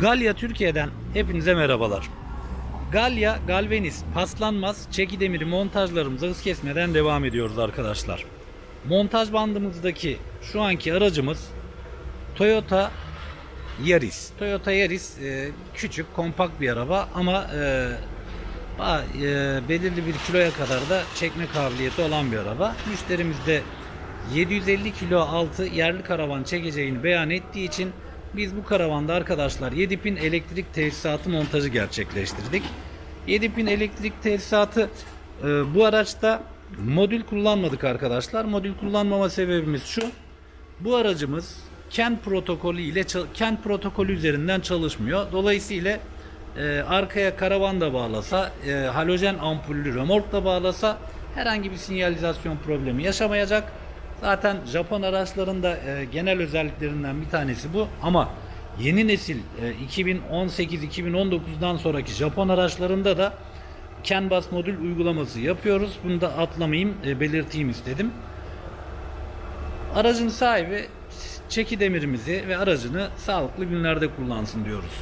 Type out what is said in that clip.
Galya Türkiye'den hepinize merhabalar. Galya, galvaniz, paslanmaz, çeki demiri montajlarımıza hız kesmeden devam ediyoruz arkadaşlar. Montaj bandımızdaki şu anki aracımız Toyota Yaris. Toyota Yaris e, küçük, kompakt bir araba ama e, e, belirli bir kiloya kadar da çekme kabiliyeti olan bir araba. Müşterimiz de 750 kilo altı yerli karavan çekeceğini beyan ettiği için biz bu karavanda arkadaşlar 7 pin elektrik tesisatı montajı gerçekleştirdik. 7 pin elektrik tesisatı e, bu araçta modül kullanmadık arkadaşlar. Modül kullanmama sebebimiz şu. Bu aracımız KEN protokolü ile KEN protokolü üzerinden çalışmıyor. Dolayısıyla e, arkaya karavan da bağlasa, e, halojen ampullü römork da bağlasa herhangi bir sinyalizasyon problemi yaşamayacak. Zaten Japon araçlarında e, genel özelliklerinden bir tanesi bu ama yeni nesil e, 2018-2019'dan sonraki Japon araçlarında da CAN bus modül uygulaması yapıyoruz. Bunu da atlamayayım, e, belirteyim istedim. Aracın sahibi çeki demirimizi ve aracını sağlıklı günlerde kullansın diyoruz.